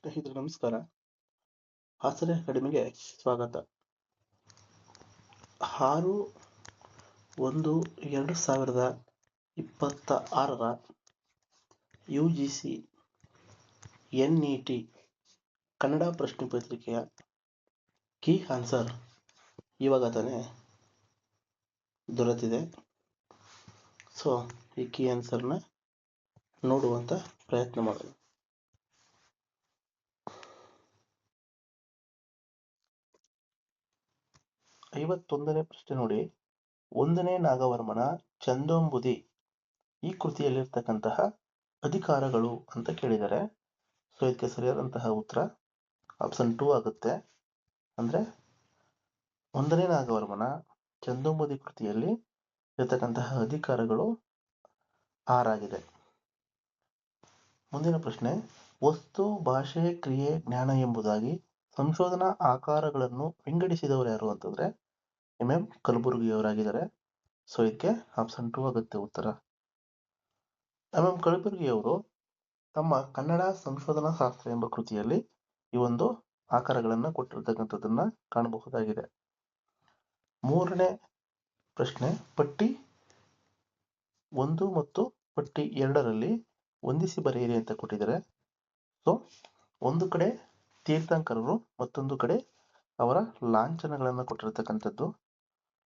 ಸ್ನೇಹಿತರೆ, ನಮಸ್ಕಾರ. ಆಸರೆ ಅಕಾಡೆಮಿಗೆ ಸ್ವಾಗತ. ಆರು ಒಂದು ಎರಡು ಸಾವಿರದ ಇಪ್ಪತ್ತ ಆರರ U G C N E T Kannada ಪ್ರಶ್ನೆ ಪತ್ರಿಕೆಯ ಕೀ ಆನ್ಸರ್ ಇವಾಗ ತಾನೇ ದೊರೆತಿದೆ. ಸೊ, ಈ ಕೀ ಆನ್ಸರ್ನ ನೋಡುವಂಥ ಪ್ರಯತ್ನ ಮಾಡೋಣ. ಐವತ್ತೊಂದನೇ ಪ್ರಶ್ನೆ ನೋಡಿ. ಒಂದನೇ ನಾಗವರ್ಮನ ಚಂದೋಂಬುದಿ ಈ ಕೃತಿಯಲ್ಲಿರ್ತಕ್ಕಂತಹ ಅಧಿಕಾರಗಳು ಅಂತ ಕೇಳಿದ್ದಾರೆ. ಸೊ ಇದಕ್ಕೆ ಸರಿಯಾದಂತಹ ಉತ್ತರ ಆಪ್ಷನ್ ಟೂ ಆಗುತ್ತೆ. ಅಂದ್ರೆ ಒಂದನೇ ನಾಗವರ್ಮನ ಚಂದೋಂಬುದಿ ಕೃತಿಯಲ್ಲಿ ಇರತಕ್ಕಂತಹ ಅಧಿಕಾರಗಳು ಆರಾಗಿದೆ ಮುಂದಿನ ಪ್ರಶ್ನೆ, ವಸ್ತು, ಭಾಷೆ, ಕ್ರಿಯೆ, ಜ್ಞಾನ ಎಂಬುದಾಗಿ ಸಂಶೋಧನಾ ಆಕಾರಗಳನ್ನು ವಿಂಗಡಿಸಿದವರು ಯಾರು ಅಂತಂದ್ರೆ ಎಂ ಎಂ ಕಲಬುರ್ಗಿಯವರಾಗಿದ್ದಾರೆ. ಸೊ ಇದಕ್ಕೆ ಆಪ್ಷನ್ ಟೂ ಆಗುತ್ತೆ ಉತ್ತರ. ಎಂ ಎಂ ಕಲಬುರ್ಗಿಯವರು ತಮ್ಮ ಕನ್ನಡ ಸಂಶೋಧನಾ ಶಾಸ್ತ್ರ ಎಂಬ ಕೃತಿಯಲ್ಲಿ ಈ ಒಂದು ಆಕಾರಗಳನ್ನ ಕೊಟ್ಟಿರ್ತಕ್ಕಂಥದ್ದನ್ನ ಕಾಣಬಹುದಾಗಿದೆ. ಮೂರನೇ ಪ್ರಶ್ನೆ, ಪಟ್ಟಿ ಒಂದು ಮತ್ತು ಪಟ್ಟಿ ಎರಡರಲ್ಲಿ ಹೊಂದಿಸಿ ಬರೆಯಿರಿ ಅಂತ ಕೊಟ್ಟಿದ್ದಾರೆ. ಸೊ ಒಂದು ಕಡೆ ತೀರ್ಥಂಕರರು ಮತ್ತೊಂದು ಕಡೆ ಅವರ ಲಾಂಛನಗಳನ್ನು ಕೊಟ್ಟಿರತಕ್ಕಂಥದ್ದು,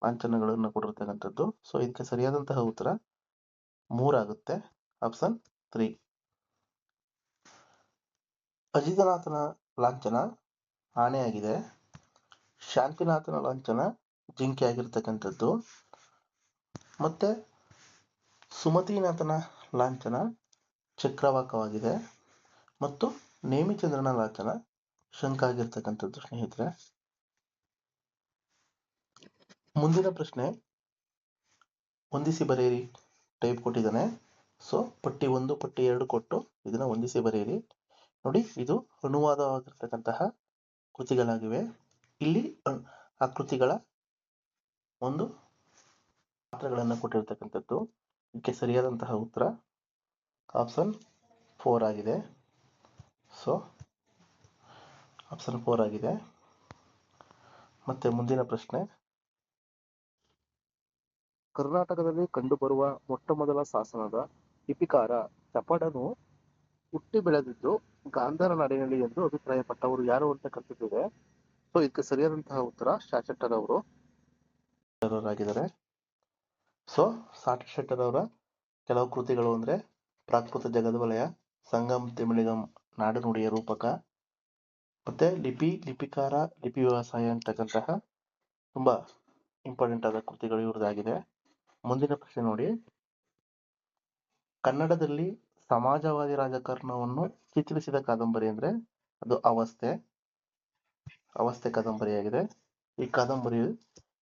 ಲಾಂಛನಗಳನ್ನು ಕೊಟ್ಟಿರ್ತಕ್ಕಂಥದ್ದು. ಸೊ ಇದಕ್ಕೆ ಸರಿಯಾದಂತಹ ಉತ್ತರ ಮೂರಾಗುತ್ತೆ. ಆಪ್ಷನ್ ತ್ರೀ ಅಜಿತನಾಥನ ಲಾಂಛನ ಆನೆಯಾಗಿದೆ ಶಾಂತಿನಾಥನ ಲಾಂಛನ ಜಿಂಕೆ ಆಗಿರ್ತಕ್ಕಂಥದ್ದು. ಮತ್ತೆ ಸುಮತಿನಾಥನ ಲಾಂಛನ ಚಕ್ರವಾಕವಾಗಿದೆ. ಮತ್ತು ನೇಮಿಚಂದ್ರನ ಲಾಂಛನ ಶಂಕ ಆಗಿರ್ತಕ್ಕಂಥದ್ದು ಸ್ನೇಹಿತರೆ. ಮುಂದಿನ ಪ್ರಶ್ನೆ ಹೊಂದಿಸಿ ಬರೆಯಿರಿ ಟೈಪ್ ಕೊಟ್ಟಿದ್ದಾನೆ. ಸೊ ಪಟ್ಟಿ ಒಂದು, ಪಟ್ಟಿ ಎರಡು ಕೊಟ್ಟು ಇದನ್ನ ಹೊಂದಿಸಿ ಬರೆಯಿರಿ. ನೋಡಿ, ಇದು ಅನುವಾದವಾಗಿರ್ತಕ್ಕಂತಹ ಕೃತಿಗಳಾಗಿವೆ. ಇಲ್ಲಿ ಆ ಕೃತಿಗಳ ಒಂದು ಪಾತ್ರಗಳನ್ನು ಕೊಟ್ಟಿರ್ತಕ್ಕಂಥದ್ದು. ಇದಕ್ಕೆ ಸರಿಯಾದಂತಹ ಉತ್ತರ ಆಪ್ಷನ್ ಫೋರ್ ಆಗಿದೆ. ಸೊ ಆಪ್ಷನ್ ಫೋರ್ ಆಗಿದೆ. ಮತ್ತೆ ಮುಂದಿನ ಪ್ರಶ್ನೆ. ಕರ್ನಾಟಕದಲ್ಲಿ ಕಂಡುಬರುವ ಮೊಟ್ಟ ಮೊದಲ ಶಾಸನದ ಲಿಪಿಕಾರ ಚಪಡನು ಹುಟ್ಟಿ ಬೆಳೆದಿದ್ದು ಗಾಂಧಾರ ನಾಡಿನಲ್ಲಿ ಎಂದು ಅಭಿಪ್ರಾಯಪಟ್ಟವರು ಯಾರು ಅಂತ ಕಲ್ಪಿಸಿದೆ. ಸೊ ಇದಕ್ಕೆ ಸರಿಯಾದಂತಹ ಉತ್ತರ ಶಾಶೆಟ್ಟರ್ ಅವರು ಆಗಿದ್ದಾರೆ ಸೊ ಸಾಟ ಶೆಟ್ಟರ್ ಅವರ ಕೆಲವು ಕೃತಿಗಳು ಅಂದ್ರೆ ಪ್ರಾಕೃತ ಜಗದ್ವಲಯ ಸಂಗಮ್ ತಿಮಿಳಿಗಂ ನಾಡು ನುಡಿಯ ರೂಪಕ ಮತ್ತೆ ಲಿಪಿ, ಲಿಪಿಕಾರ, ಲಿಪಿ ವ್ಯವಸಾಯ ಅಂತಕ್ಕಂತಹ ತುಂಬಾ ಇಂಪಾರ್ಟೆಂಟ್ ಆದ ಕೃತಿಗಳು ಇವ್ರದ್ದಾಗಿದೆ. ಮುಂದಿನ ಪ್ರಶ್ನೆ ನೋಡಿ. ಕನ್ನಡದಲ್ಲಿ ಸಮಾಜವಾದಿ ರಾಜಕಾರಣವನ್ನು ಚಿತ್ರಿಸಿದ ಕಾದಂಬರಿ ಅಂದ್ರೆ ಅದು ಅವಸ್ಥೆ. ಅವಸ್ಥೆ ಕಾದಂಬರಿಯಾಗಿದೆ. ಈ ಕಾದಂಬರಿ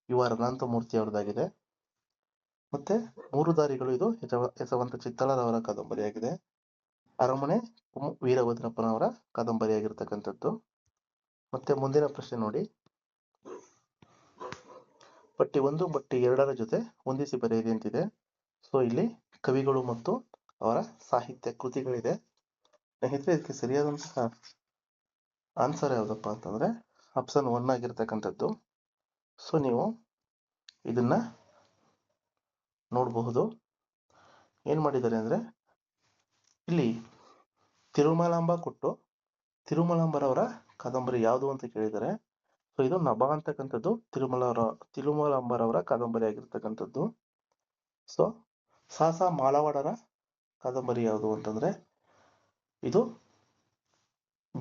ಯು ಆರ್ ಅನಂತಮೂರ್ತಿ ಅವರದಾಗಿದೆ ಮತ್ತೆ ಮೂರು ದಾರಿಗಳು ಇದು. ಯಶವಂತ ಚಿತ್ತಲರವರ ಕಾದಂಬರಿಯಾಗಿದೆ. ಅರಮನೆ ವೀರಭದ್ರಪ್ಪನವರ ಕಾದಂಬರಿಯಾಗಿರ್ತಕ್ಕಂಥದ್ದು. ಮತ್ತೆ ಮುಂದಿನ ಪ್ರಶ್ನೆ ನೋಡಿ. ಪಟ್ಟಿ ಒಂದು, ಪಟ್ಟಿ ಎರಡರ ಜೊತೆ ಹೊಂದಿಸಿ ಬರೆಯಿರಿ ಅಂತಿದೆ. ಸೊ ಇಲ್ಲಿ ಕವಿಗಳು ಮತ್ತು ಅವರ ಸಾಹಿತ್ಯ ಕೃತಿಗಳಿದೆ. ಸ್ನೇಹಿತರೆ, ಇದಕ್ಕೆ ಸರಿಯಾದಂತಹ ಆನ್ಸರ್ ಯಾವುದಪ್ಪ ಅಂತಂದ್ರೆ ಆಪ್ಷನ್ ಒನ್ ಆಗಿರ್ತಕ್ಕಂಥದ್ದು. ಸೊ ನೀವು ಇದನ್ನ ನೋಡಬಹುದು. ಏನ್ ಮಾಡಿದ್ದಾರೆ ಅಂದ್ರೆ, ಇಲ್ಲಿ ತಿರುಮಲಾಂಬ ಕೊಟ್ಟು ತಿರುಮಲಾಂಬರವರ ಕಾದಂಬರಿ ಯಾವುದು ಅಂತ ಕೇಳಿದರೆ. ಸೊ ಇದು ನಭ ಅಂತಕ್ಕಂಥದ್ದು ತಿರುಮಲ ತಿರುಮಲಾಂಬರವರ ಕಾದಂಬರಿ ಆಗಿರ್ತಕ್ಕಂಥದ್ದು. ಸೊ ಸಾಸ ಮಾಳವಾಡರ ಕಾದಂಬರಿ ಯಾವುದು ಅಂತಂದ್ರೆ, ಇದು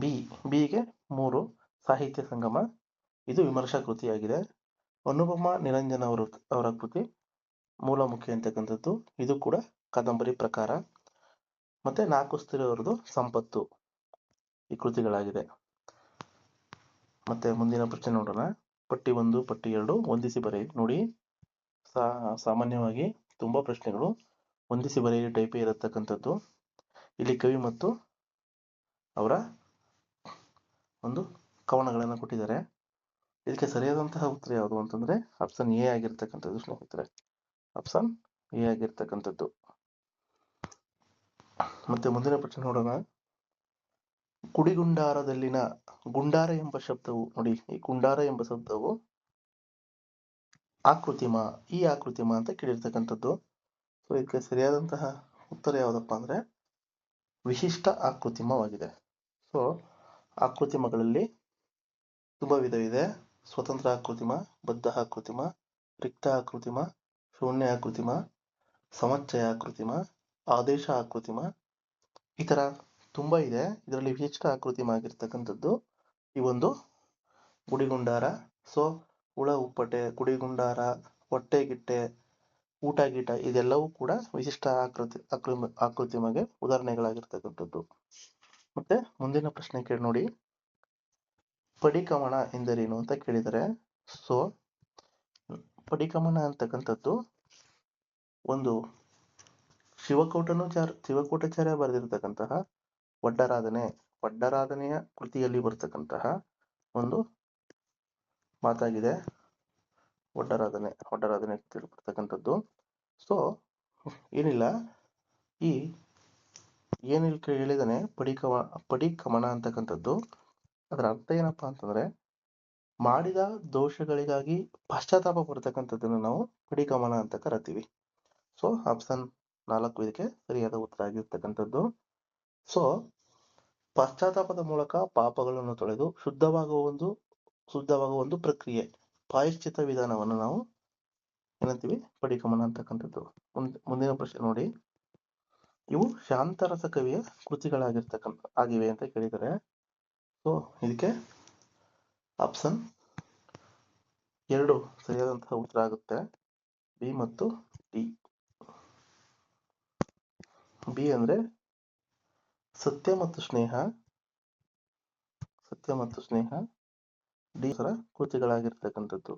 ಬಿ, ಬಿಗೆ ಮೂರು ಸಾಹಿತ್ಯ ಸಂಗಮ, ಇದು ವಿಮರ್ಶಾ ಕೃತಿಯಾಗಿದೆ. ಅನುಪಮ ನಿರಂಜನ ಅವರು, ಅವರ ಕೃತಿ ಮೂಲ ಮುಖ್ಯ ಅಂತಕ್ಕಂಥದ್ದು. ಇದು ಕೂಡ ಕಾದಂಬರಿ ಪ್ರಕಾರ. ಮತ್ತೆ ನಾಲ್ಕು ಸ್ಥಿರ ಅವರದು ಸಂಪತ್ತು ಈ ಕೃತಿಗಳಾಗಿದೆ. ಮತ್ತೆ ಮುಂದಿನ ಪ್ರಶ್ನೆ ನೋಡೋಣ. ಪಟ್ಟಿ ಒಂದು, ಪಟ್ಟಿ ಎರಡು ಹೊಂದಿಸಿ ಬರೆಯಿರಿ ನೋಡಿ ಸಾಮಾನ್ಯವಾಗಿ ತುಂಬಾ ಪ್ರಶ್ನೆಗಳು ಹೊಂದಿಸಿ ಬರೆಯಿರಿ ಟೈಪೇ ಇರತಕ್ಕಂಥದ್ದು. ಇಲ್ಲಿ ಕವಿ ಮತ್ತು ಅವರ ಒಂದು ಕವನಗಳನ್ನು ಕೊಟ್ಟಿದ್ದಾರೆ. ಇದಕ್ಕೆ ಸರಿಯಾದಂತಹ ಉತ್ತರ ಯಾವುದು ಅಂತಂದ್ರೆ ಆಪ್ಷನ್ ಎ ಆಗಿರ್ತಕ್ಕಂಥದ್ದು ಸ್ನೇಹಿತರೆ. ಆಪ್ಷನ್ ಎ ಆಗಿರ್ತಕ್ಕಂಥದ್ದು. ಮತ್ತೆ ಮುಂದಿನ ಪ್ರಶ್ನೆ ನೋಡೋಣ. ಕುಡಿಗುಂಡಾರದಲ್ಲಿನ ಗುಂಡಾರ ಎಂಬ ಶಬ್ದವು, ನೋಡಿ ಈ ಗುಂಡಾರ ಎಂಬ ಶಬ್ದವು ಆಕೃತಿಮ, ಈ ಆಕೃತಿಮ ಅಂತ ಕೇಳಿರ್ತಕ್ಕಂಥದ್ದು. ಸೊ ಇದಕ್ಕೆ ಸರಿಯಾದಂತಹ ಉತ್ತರ ಯಾವುದಪ್ಪ ಅಂದ್ರೆ ವಿಶಿಷ್ಟ ಆಕೃತಿಮವಾಗಿದೆ. ಸೊ ಆಕೃತಿಮಗಳಲ್ಲಿ ತುಂಬಾ ವಿಧವಿದೆ ಸ್ವತಂತ್ರ ಆಕೃತಿಮ, ಬದ್ಧ ಆಕೃತಿಮ, ರಿಕ್ತ ಆಕೃತಿಮ, ಶೂನ್ಯ ಆಕೃತಿಮ ಸಮಚ್ಚಯ ಆಕೃತಿಮ, ಆದೇಶ ಆಕೃತಿಮ ಈ ತರ ತುಂಬಾ ಇದೆ. ಇದರಲ್ಲಿ ವಿಶಿಷ್ಟ ಆಕೃತಿ ಆಗಿರ್ತಕ್ಕಂಥದ್ದು ಈ ಒಂದು ಗುಡಿಗುಂಡಾರ. ಸೊ ಹುಳ, ಉಪ್ಪಟೆ, ಗುಡಿಗುಂಡಾರ, ಹೊಟ್ಟೆ ಗಿಟ್ಟೆ, ಊಟ ಗೀಟ ಇದೆಲ್ಲವೂ ಕೂಡ ವಿಶಿಷ್ಟ ಆಕೃತಿ ಆಕೃತಿ ಆಕೃತಿಮಗೆ ಉದಾಹರಣೆಗಳಾಗಿರ್ತಕ್ಕಂಥದ್ದು. ಮತ್ತೆ ಮುಂದಿನ ಪ್ರಶ್ನೆ ಕೇಳಿ ನೋಡಿ. ಪಡಿಕಮಣ ಎಂದರೇನು ಅಂತ ಕೇಳಿದರೆ ಸೊ ಪಡಿಕಮಣ ಅಂತಕ್ಕಂಥದ್ದು ಒಂದು ಶಿವಕೋಟನು ಚಾರ್, ಶಿವಕೋಟಾಚಾರ್ಯ ಬರೆದಿರತಕ್ಕಂತಹ ಒಡ್ಡರಾಧನೆ ಒಡ್ಡರಾಧನೆಯ ಕೃತಿಯಲ್ಲಿ ಬರ್ತಕ್ಕಂತಹ ಒಂದು ಮಾತಾಗಿದೆ. ಒಡ್ಡರಾಧನೆ ಒಡ್ಡರಾಧನೆ ಬರ್ತಕ್ಕಂಥದ್ದು ಸೊ ಏನಿಲ್ಲ. ಈ ಏನಿಲ್ ಹೇಳಿದಾನೆ ಪಡಿಕಮ ಪಡಿಕಮನ ಅಂತಕ್ಕಂಥದ್ದು. ಅದರ ಅರ್ಥ ಏನಪ್ಪಾ ಅಂತಂದ್ರೆ, ಮಾಡಿದ ದೋಷಗಳಿಗಾಗಿ ಪಶ್ಚಾತ್ತಾಪ ಪಡ್ತಕ್ಕಂಥದ್ದನ್ನು ನಾವು ಪಡಿಕಮನ ಅಂತ ಕರಿತೀವಿ. ಸೊ ಆಪ್ಷನ್ ನಾಲ್ಕು ಇದಕ್ಕೆ ಸರಿಯಾದ ಉತ್ತರ ಆಗಿರ್ತಕ್ಕಂಥದ್ದು. ಸೊ ಪಶ್ಚಾತ್ತಾಪದ ಮೂಲಕ ಪಾಪಗಳನ್ನು ತೊಳೆದು ಶುದ್ಧವಾಗುವ ಒಂದು ಶುದ್ಧವಾಗುವ ಒಂದು ಪ್ರಕ್ರಿಯೆ. ಪ್ರಾಯಶ್ಚಿತ ವಿಧಾನವನ್ನು ನಾವು ಏನಂತೀವಿ? ಪಡಿಕಮನ ಅಂತಕ್ಕಂಥದ್ದು. ಮುಂದ್- ಮುಂದಿನ ಪ್ರಶ್ನೆ ನೋಡಿ. ಇವು ಶಾಂತರಸ ಕವಿಯ ಕೃತಿಗಳಾಗಿರ್ತಕ್ಕಂಥ, ಆಗಿವೆ ಅಂತ ಕೇಳಿದರೆ ಸೊ ಇದಕ್ಕೆ ಆಪ್ಷನ್ ಎರಡು ಸರಿಯಾದಂತಹ ಉತ್ತರ ಆಗುತ್ತೆ. ಬಿ ಮತ್ತು ಡಿ ಬಿ ಅಂದ್ರೆ ಸತ್ಯ ಮತ್ತು ಸ್ನೇಹ. ಸತ್ಯ ಮತ್ತು ಸ್ನೇಹ. ಡಿ ಸರ ಕೃತಿಗಳಾಗಿರ್ತಕ್ಕಂಥದ್ದು.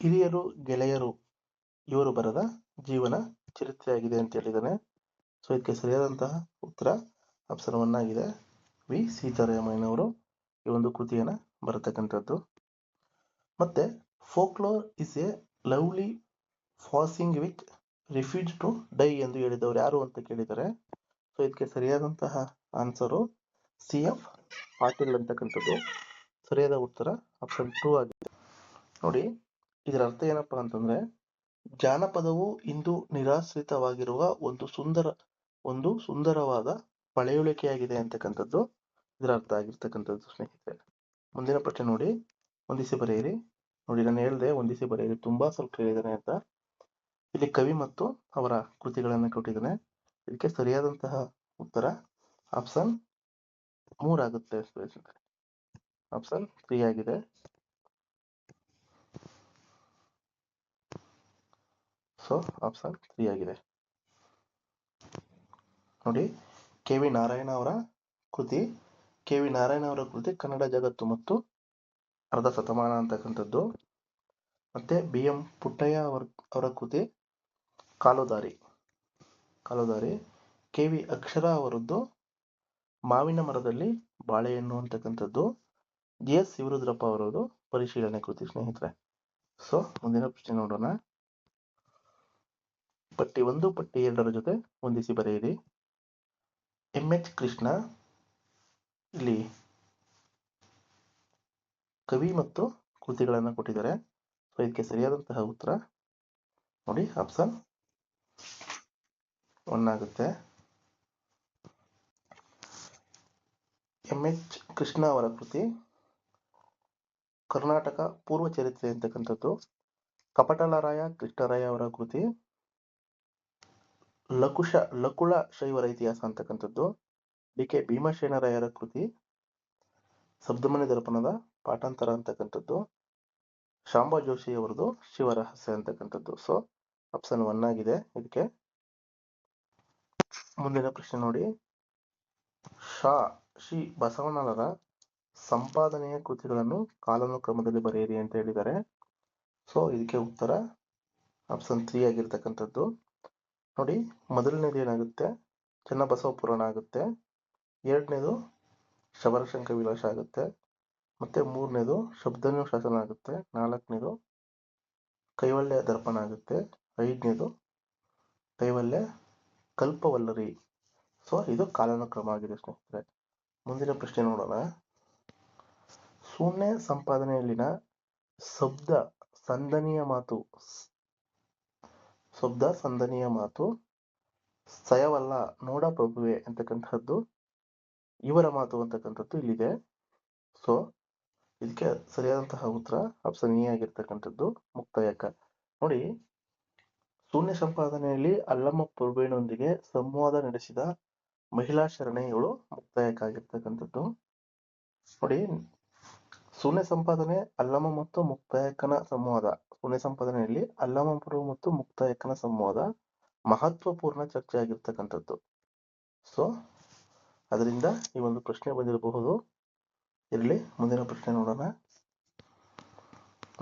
ಹಿರಿಯರು, ಗೆಳೆಯರು, ಇವರು ಬರೆದ ಜೀವನ ಚರಿತ್ರೆಯಾಗಿದೆ ಅಂತ ಹೇಳಿದ್ದಾನೆ. ಸೊ ಇದಕ್ಕೆ ಸರಿಯಾದಂತಹ ಉತ್ತರ ಆಪ್ಷನ್ ಒನ್ ಆಗಿದೆ ವಿ. ಸೀತಾರಾಮಯ್ಯನವರು ಈ ಒಂದು ಕೃತಿಯನ್ನ ಬರತಕ್ಕಂಥದ್ದು. ಮತ್ತೆ folklore is a lovely passing with refuse to die ಎಂದು ಹೇಳಿದವರು ಯಾರು ಅಂತ ಕೇಳಿದರೆ ಸೊ ಇದಕ್ಕೆ ಸರಿಯಾದಂತಹ ಆನ್ಸರು ಸಿ ಎಫ್ ಪಾಟೀಲ್ ಅಂತಕ್ಕಂಥದ್ದು. ಸರಿಯಾದ ಉತ್ತರ ಆಪ್ಷನ್ ಟೂ ಆಗಿದೆ. ನೋಡಿ, ಇದರ ಅರ್ಥ ಏನಪ್ಪಾ ಅಂತಂದ್ರೆ, ಜಾನಪದವು ಇಂದು ನಿರಾಶ್ರಿತವಾಗಿರುವ ಒಂದು ಸುಂದರ, ಒಂದು ಸುಂದರವಾದ ಪಳೆಯುಳಿಕೆಯಾಗಿದೆ ಅಂತಕ್ಕಂಥದ್ದು ಇದರ ಅರ್ಥ ಆಗಿರ್ತಕ್ಕಂಥದ್ದು ಸ್ನೇಹಿತರೆ. ಮುಂದಿನ ಪ್ರಶ್ನೆ ನೋಡಿ ಹೊಂದಿಸಿ ಬರೆಯಿರಿ. ನೋಡಿ, ನಾನು ಹೇಳಿದೆ ಹೊಂದಿಸಿ ಬರೆಯಿರಿ, ತುಂಬಾ ಸ್ವಲ್ಪ ಹೇಳಿದ್ದಾನೆ ಅಂತ. ಇಲ್ಲಿ ಕವಿ ಮತ್ತು ಅವರ ಕೃತಿಗಳನ್ನು ಕೊಟ್ಟಿದ್ದಾನೆ. ಇದಕ್ಕೆ ಸರಿಯಾದಂತಹ ಉತ್ತರ ಆಪ್ಷನ್ ಮೂರಾಗುತ್ತೆ ಆಪ್ಷನ್ ತ್ರೀ ಆಗಿದೆ. ಸೊ, ಆಪ್ಷನ್ ತ್ರೀ ಆಗಿದೆ. ನೋಡಿ, ಕೆ ವಿ ನಾರಾಯಣ ಅವರ ಕೃತಿ. ಕೆ ವಿ ನಾರಾಯಣ ಅವರ ಕೃತಿ ಕನ್ನಡ ಜಗತ್ತು ಮತ್ತು ಅರ್ಧ ಶತಮಾನ ಅಂತಕ್ಕಂಥದ್ದು. ಮತ್ತೆ ಬಿ ಎಂ ಪುಟ್ಟಯ್ಯ ಅವರ ಅವರ ಕೃತಿ ಕಾಲುದಾರಿ. ಕಾಲುದಾರಿ, ಕೆ ವಿ ಅಕ್ಷರ ಅವರದ್ದು ಮಾವಿನ ಮರದಲ್ಲಿ ಬಾಳೆಹಣ್ಣು ಅಂತಕ್ಕಂಥದ್ದು. ಜಿ ಎಸ್ ಶಿವರುದ್ರಪ್ಪ ಅವರದ್ದು ಪರಿಶೀಲನೆ ಕೃತಿ ಸ್ನೇಹಿತರೆ. ಸೊ ಮುಂದಿನ ಪ್ರಶ್ನೆ ನೋಡೋಣ. ಪಟ್ಟಿ ಒಂದು, ಪಟ್ಟಿ ಎರಡರ ಜೊತೆ ಹೊಂದಿಸಿ ಬರೆಯಿರಿ. ಎಂ ಎಚ್ ಕೃಷ್ಣ ಇಲ್ಲಿ ಕವಿ ಮತ್ತು ಕೃತಿಗಳನ್ನು ಕೊಟ್ಟಿದ್ದಾರೆ. ಸೊ ಇದಕ್ಕೆ ಸರಿಯಾದಂತಹ ಉತ್ತರ. ನೋಡಿ ಆಪ್ಷನ್ ಒನ್ ಆಗುತ್ತೆ ಎಂ ಎಚ್ ಕೃಷ್ಣ ಅವರ ಕೃತಿ. ಕರ್ನಾಟಕ ಪೂರ್ವ ಚರಿತ್ರೆ ಅಂತಕ್ಕಂಥದ್ದು ಕಪಟಲರಾಯ ಕೃಷ್ಣರಾಯ ಅವರ ಕೃತಿ. ಲಕುಶ, ಲಕುಳ ಶೈವರ ಇತಿಹಾಸ ಅಂತಕ್ಕಂಥದ್ದು. ಡಿ ಕೆ ಭೀಮಸೇನರಾಯರ ಕೃತಿ. ಶಬ್ದಮಣಿ ದರ್ಪಣದ ಪಾಠಾಂತರ ಅಂತಕ್ಕಂಥದ್ದು. ಶಾಂಬಾ ಜೋಶಿ ಅವರದು ಶಿವರಹಸ್ಯ ಅಂತಕ್ಕಂಥದ್ದು. ಸೊ ಆಪ್ಷನ್ ಒನ್ ಆಗಿದೆ. ಇದಕ್ಕೆ ಮುಂದಿನ ಪ್ರಶ್ನೆ ನೋಡಿ. ಶಾ ಶ್ರೀ ಬಸವಣ್ಣನವರ ಸಂಪಾದನೆಯ ಕೃತಿಗಳನ್ನು ಕಾಲಾನುಕ್ರಮದಲ್ಲಿ ಬರೆಯಿರಿ ಅಂತ ಹೇಳಿದ್ದಾರೆ. ಸೊ, ಇದಕ್ಕೆ ಉತ್ತರ ಆಪ್ಷನ್ ತ್ರೀ ಆಗಿರ್ತಕ್ಕಂಥದ್ದು. ನೋಡಿ, ಮೊದಲನೇದು ಏನಾಗುತ್ತೆ? ಚನ್ನಬಸವ ಪುರಾಣ ಆಗುತ್ತೆ. ಎರಡನೇದು ಶಬರಶಂಕ ವಿಲಾಸ ಆಗುತ್ತೆ. ಮತ್ತೆ ಮೂರನೇದು ಶಬ್ದನ್ಯು ಶಾಸನ ಆಗುತ್ತೆ. ನಾಲ್ಕನೇದು ಕೈವಲ್ಯ ದರ್ಪಣ ಆಗುತ್ತೆ. ಐದನೇದು ಕೈವಲ್ಯ ಕಲ್ಪವಲ್ಲರಿ. ಸೊ ಇದು ಕಾಲಾನುಕ್ರಮ ಆಗಿದೆ ಸ್ನೇಹಿತರೆ. ಮುಂದಿನ ಪ್ರಶ್ನೆ ನೋಡೋಣ. ಶೂನ್ಯ ಸಂಪಾದನೆಯಲ್ಲಿನ ಶಬ್ದ ಸಂದನೀಯ ಮಾತು, ಶಬ್ದ ಸಂದನೀಯ ಮಾತು, ಸಯವಲ್ಲ, ನೋಡ ಪ್ರಭುವೆ ಅಂತಕ್ಕಂಥದ್ದು, ಇವರ ಮಾತು ಅಂತಕ್ಕಂಥದ್ದು ಇಲ್ಲಿದೆ. ಸೊ ಇದಕ್ಕೆ ಸರಿಯಾದಂತಹ ಉತ್ತರ ಆಪ್ಷನ್ ಎ ಆಗಿರ್ತಕ್ಕಂಥದ್ದು ಮುಕ್ತಾಯಕ. ನೋಡಿ ಶೂನ್ಯ ಸಂಪಾದನೆಯಲ್ಲಿ ಅಲ್ಲಮ್ಮ ಪ್ರಭುವಿನೊಂದಿಗೆ ಸಂವಾದ ನಡೆಸಿದ ಮಹಿಳಾ ಶರಣೆ ಇವಳು ಮುಕ್ತಾಯಕ ಆಗಿರ್ತಕ್ಕಂಥದ್ದು ನೋಡಿ, ಶೂನ್ಯ ಸಂಪಾದನೆ, ಅಲ್ಲಮ ಮತ್ತು ಮುಕ್ತಾಯಕನ ಸಂವಾದ. ಶೂನ್ಯ ಸಂಪಾದನೆಯಲ್ಲಿ ಅಲ್ಲಮ ಪ್ರಭು ಮತ್ತು ಮುಕ್ತಾಯಕನ ಸಂವಾದ ಮಹತ್ವಪೂರ್ಣ ಚರ್ಚೆ ಆಗಿರ್ತಕ್ಕಂಥದ್ದು ಸೊ ಅದರಿಂದ ಈ ಒಂದು ಪ್ರಶ್ನೆ ಬಂದಿರಬಹುದು. ಇರಲಿ, ಮುಂದಿನ ಪ್ರಶ್ನೆ ನೋಡೋಣ.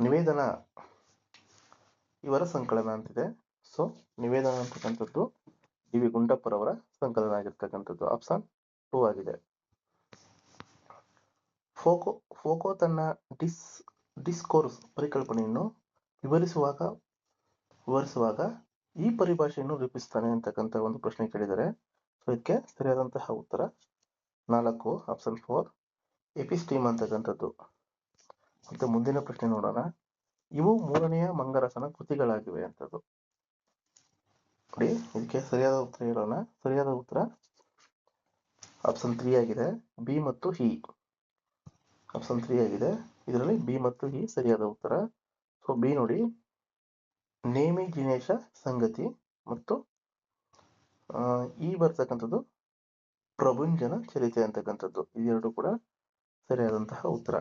ನಿವೇದನ ಇವರ ಸಂಕಲನ ಅಂತಿದೆ. ಸೊ ನಿವೇದನ ಅಂತಕ್ಕಂಥದ್ದು ಡಿ ವಿ ಗುಂಡಪ್ಪರವರ ಸಂಕಲನ ಆಗಿರ್ತಕ್ಕಂಥದ್ದು ಆಪ್ಷನ್ ಟೂ ಆಗಿದೆ. ಫೋಕೋ ಫೋಕೋ ತನ್ನ ಡಿಸ್ ಡಿಸ್ಕೋರ್ಸ್ ಪರಿಕಲ್ಪನೆಯನ್ನು ವಿವರಿಸುವಾಗ ವಿವರಿಸುವಾಗ ಈ ಪರಿಭಾಷೆಯನ್ನು ರೂಪಿಸ್ತಾನೆ ಅಂತಕ್ಕಂಥ ಒಂದು ಪ್ರಶ್ನೆ ಕೇಳಿದರೆ ಸೊ ಇದಕ್ಕೆ ಸರಿಯಾದಂತಹ ಉತ್ತರ. ನಾಲ್ಕು ಆಪ್ಷನ್ ಫೋರ್ ಎಪಿಸ್ಟೀಮ್ ಅಂತಕ್ಕಂಥದ್ದು. ಮತ್ತೆ ಮುಂದಿನ ಪ್ರಶ್ನೆ ನೋಡೋಣ. ಇವು ಮೂರನೆಯ ಮಂಗರಸನ ಕೃತಿಗಳಾಗಿವೆ ಅಂತದ್ದು. ನೋಡಿ ಇದಕ್ಕೆ ಸರಿಯಾದ ಉತ್ತರ ಹೇಳೋಣ. ಸರಿಯಾದ ಉತ್ತರ ಆಪ್ಷನ್ ತ್ರೀ ಆಗಿದೆ. ಬಿ ಮತ್ತು ಹಿ. ಆಪ್ಷನ್ ತ್ರೀ ಆಗಿದೆ. ಇದರಲ್ಲಿ ಬಿ ಮತ್ತು ಹಿ ಸರಿಯಾದ ಉತ್ತರ. ಸೊ ಬಿ ನೋಡಿ. ನೇಮಿ ಜಿನೇಶ ಸಂಗತಿ ಮತ್ತು ಈ ಬರ್ತಕ್ಕಂಥದ್ದು ಪ್ರಭುಂಜನ ಚರಿತೆ ಅಂತಕ್ಕಂಥದ್ದು. ಇದೆರಡು ಕೂಡ ಸರಿಯಾದಂತಹ ಉತ್ತರ.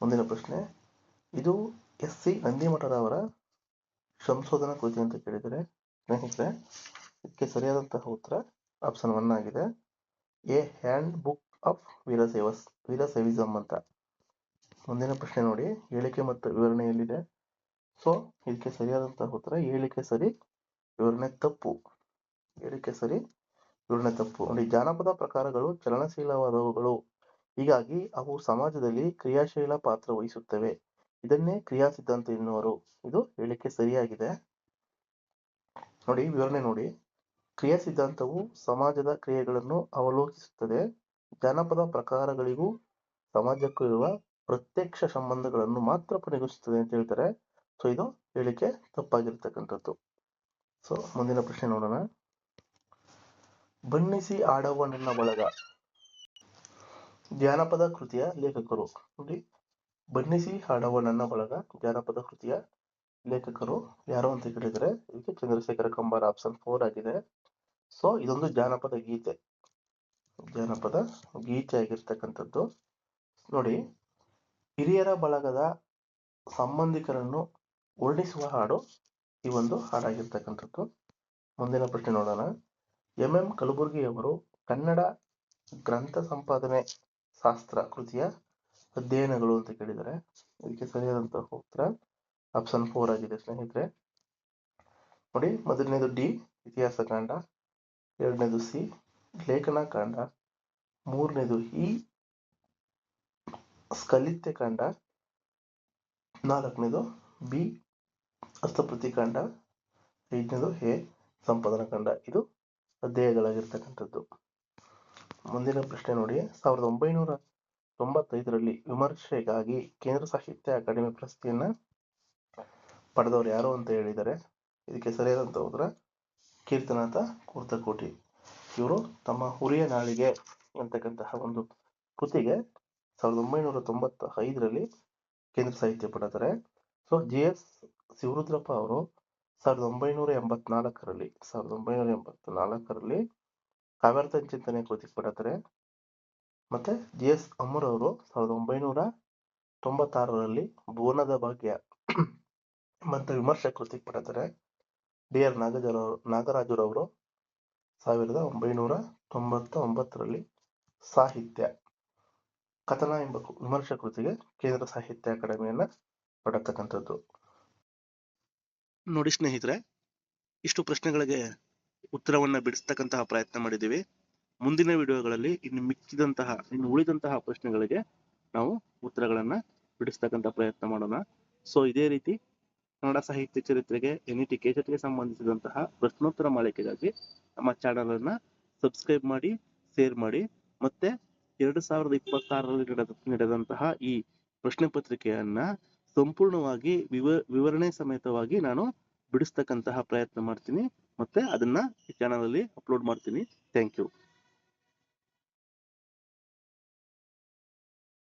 ಮುಂದಿನ ಪ್ರಶ್ನೆ. ಇದು ಎಸ್ ಸಿ ನಂದಿಮಠರವರ ಸಂಶೋಧನಾ ಕೃತಿ ಅಂತ ಕೇಳಿದರೆ, ಸ್ನೇಹಿತರೆ, ಇದಕ್ಕೆ ಸರಿಯಾದಂತಹ ಉತ್ತರ ಆಪ್ಷನ್ ಒನ್ ಆಗಿದೆ. A handbook of Virashaivas Virashaivism ಅಂತ. ಮುಂದಿನ ಪ್ರಶ್ನೆ ನೋಡಿ, ಹೇಳಿಕೆ ಮತ್ತು ವಿವರಣೆಯಲ್ಲಿದೆ ಸೊ ಇದಕ್ಕೆ ಸರಿಯಾದಂತಹ ಉತ್ತರ, ಹೇಳಿಕೆ ಸರಿ, ವಿವರಣೆ ತಪ್ಪು. ಹೇಳಿಕೆ ಸರಿ, ವಿವರಣೆ ತಪ್ಪು. ನೋಡಿ, ಜಾನಪದ ಪ್ರಕಾರಗಳು ಚಲನಶೀಲವಾದವುಗಳು. ಹೀಗಾಗಿ, ಅವು ಸಮಾಜದಲ್ಲಿ ಕ್ರಿಯಾಶೀಲ ಪಾತ್ರ ವಹಿಸುತ್ತವೆ. ಇದನ್ನೇ ಕ್ರಿಯಾ ಸಿದ್ಧಾಂತ ಎನ್ನುವರು. ಇದು ಹೇಳಿಕೆ ಸರಿಯಾಗಿದೆ. ನೋಡಿ, ವಿವರಣೆ ನೋಡಿ. ಕ್ರಿಯಾ ಸಿದ್ಧಾಂತವು ಸಮಾಜದ ಕ್ರಿಯೆಗಳನ್ನು ಅವಲೋಕಿಸುತ್ತದೆ. ಜಾನಪದ ಪ್ರಕಾರಗಳಿಗೂ ಸಮಾಜಕ್ಕೂ ಇರುವ ಪ್ರತ್ಯಕ್ಷ ಸಂಬಂಧಗಳನ್ನು ಮಾತ್ರ ಪರಿಗಣಿಸುತ್ತದೆ ಅಂತ ಹೇಳ್ತಾರೆ. ಸೊ ಇದು ಹೇಳಿಕೆ ತಪ್ಪಾಗಿರ್ತಕ್ಕಂಥದ್ದು. ಸೊ ಮುಂದಿನ ಪ್ರಶ್ನೆ ನೋಡೋಣ. ಬಣ್ಣಿಸಿ ಆಡವ ನನ್ನ ಬಳಗ. ಜಾನಪದ ಕೃತಿಯ ಲೇಖಕರು. ನೋಡಿ ಬಣ್ಣಿಸಿ ಹಾಡುವ ನನ್ನ ಬಳಗ ಜಾನಪದ ಕೃತಿಯ ಲೇಖಕರು. ಯಾರು ಅಂತ ಕೇಳಿದರೆ ಇದಕ್ಕೆ ಚಂದ್ರಶೇಖರ ಕಂಬಾರ ಆಪ್ಷನ್ ಫೋರ್ ಆಗಿದೆ. ಸೊ ಇದೊಂದು ಜಾನಪದ ಗೀತೆ. ಜಾನಪದ ಗೀತೆ ಆಗಿರ್ತಕ್ಕಂಥದ್ದು. ನೋಡಿ, ಹಿರಿಯರ ಬಳಗದ ಸಂಬಂಧಿಕರನ್ನು ವರ್ಣಿಸುವ ಹಾಡು ಈ ಒಂದು ಹಾಡಾಗಿರ್ತಕ್ಕಂಥದ್ದು. ಮುಂದಿನ ಪ್ರಶ್ನೆ ನೋಡೋಣ. ಎಂ ಎಂ ಕಲಬುರ್ಗಿಯವರು ಕನ್ನಡ ಗ್ರಂಥ ಸಂಪಾದನೆ ಶಾಸ್ತ್ರ ಕೃತಿಯ ಅಧ್ಯಯನಗಳು ಅಂತ ಕೇಳಿದರೆ. ಇದಕ್ಕೆ ಸರಿಯಾದಂತಹ ಉತ್ತರ ಆಪ್ಷನ್ ಫೋರ್ ಆಗಿದೆ ಸ್ನೇಹಿತರೆ. ನೋಡಿ, ಮೊದಲನೇದು ಡಿ ಇತಿಹಾಸ ಕಾಂಡ. ಎರಡನೇದು ಸಿ ಲೇಖನ ಕಾಂಡ. ಮೂರನೇದು ಇ ಸ್ಕಲಿತ್ಯ ಕಾಂಡ. ನಾಲ್ಕನೇದು ಬಿ ಹಸ್ತಪ್ರತಿ ಕಾಂಡ. ಐದನೇದು ಎ ಸಂಪಾದನಾ ಕಾಂಡ. ಇದು ಅಧ್ಯಾಯಗಳಾಗಿರ್ತಕ್ಕಂಥದ್ದು. ಮುಂದಿನ ಪ್ರಶ್ನೆ ನೋಡಿ, ಸಾವಿರದ ಒಂಬೈನೂರ ತೊಂಬತ್ತೈದರಲ್ಲಿ ವಿಮರ್ಶೆಗಾಗಿ ಕೇಂದ್ರ ಸಾಹಿತ್ಯ ಅಕಾಡೆಮಿ ಪ್ರಶಸ್ತಿಯನ್ನ ಪಡೆದವರು ಯಾರು ಅಂತ ಹೇಳಿದರೆ, ಇದಕ್ಕೆ ಸರಿಯಾದಂತ ಉತ್ತರ ಕೀರ್ತನಾಥ ಕುರ್ತಕೋಟಿ. ಇವರು ತಮ್ಮ ಹುರಿಯ ನಾಳಿಗೆ ಅಂತಕ್ಕಂತಹ ಒಂದು ಕೃತಿಗೆ ಸಾವಿರದ ಒಂಬೈನೂರ ತೊಂಬತ್ತ ಐದರಲ್ಲಿ ಕೇಂದ್ರ ಸಾಹಿತ್ಯ ಪಡೆದರೆ. ಸೊ, ಜಿ ಎಸ್ ಶಿವರುದ್ರಪ್ಪ ಅವರು ಸಾವಿರದ ಒಂಬೈನೂರ ಎಂಬತ್ನಾಲ್ಕರಲ್ಲಿ, ಸಾವಿರದ ಒಂಬೈನೂರ ಎಂಬತ್ನಾಲ್ಕರಲ್ಲಿ ಕಾವ್ಯಾರ್ಥ ಚಿಂತನೆ ಕೃತಿ ಪಡೆದರೆ. ಮತ್ತೆ ಜಿ ಎಸ್ ಅಮರ್ ಅವರು ಸಾವಿರದ ಒಂಬೈನೂರ ತೊಂಬತ್ತಾರರಲ್ಲಿ ಭುವನದ ಭಾಗ್ಯ ಮತ್ತು ವಿಮರ್ಶೆ ಕೃತಿ ಪಡೆದರೆ ಡಿ ಆರ್ ನಾಗಜರ ನಾಗರಾಜರವರು ಸಾವಿರದ ಒಂಬೈನೂರ ತೊಂಬತ್ತ ಒಂಬತ್ತರಲ್ಲಿ ಸಾಹಿತ್ಯ ಕಥನ ಎಂಬ ವಿಮರ್ಶೆ ಕೃತಿಗೆ ಕೇಂದ್ರ ಸಾಹಿತ್ಯ ಅಕಾಡೆಮಿಯನ್ನ ಪಡೆತಕ್ಕಂಥದ್ದು ನೋಡಿ ಸ್ನೇಹಿತರೆ, ಇಷ್ಟು ಪ್ರಶ್ನೆಗಳಿಗೆ ಉತ್ತರವನ್ನ ಬಿಡಿಸ್ತಕ್ಕಂತಹ ಪ್ರಯತ್ನ ಮಾಡಿದ್ದೀವಿ. ಮುಂದಿನ ವಿಡಿಯೋಗಳಲ್ಲಿ ಇನ್ನು ಮಿಕ್ಕಿದಂತಹ, ಇನ್ನು ಉಳಿದಂತಹ ಪ್ರಶ್ನೆಗಳಿಗೆ ನಾವು ಉತ್ತರಗಳನ್ನ ಬಿಡಿಸ್ತಕ್ಕಂಥ ಪ್ರಯತ್ನ ಮಾಡೋಣ. ಸೊ ಇದೇ ರೀತಿ ಕನ್ನಡ ಸಾಹಿತ್ಯ ಚರಿತ್ರೆಗೆ, ಎನ್ ಇ ಟಿ ಕೆಜೆಟ್ಗೆ ಸಂಬಂಧಿಸಿದಂತಹ ಪ್ರಶ್ನೋತ್ತರ ಮಾಲಿಕೆಗಾಗಿ ನಮ್ಮ ಚಾನಲ್ ಅನ್ನ ಸಬ್ಸ್ಕ್ರೈಬ್ ಮಾಡಿ, ಶೇರ್ ಮಾಡಿ, ಮತ್ತೆ ಎರಡು ಸಾವಿರದ ಇಪ್ಪತ್ತಾರರಲ್ಲಿ ನಡೆದ, ನಡೆದಂತಹ ಈ ಪ್ರಶ್ನೆ ಪತ್ರಿಕೆಯನ್ನ ಸಂಪೂರ್ಣವಾಗಿ ವಿವ, ವಿವರಣೆ ಸಮೇತವಾಗಿ ನಾನು ಬಿಡಿಸ್ತಕ್ಕಂತಹ ಪ್ರಯತ್ನ ಮಾಡ್ತೀನಿ. ಮತ್ತೆ ಅದನ್ನ ಈ ಚಾನಲ್ ಅಲ್ಲಿ ಅಪ್ಲೋಡ್ ಮಾಡ್ತೀನಿ. Thank you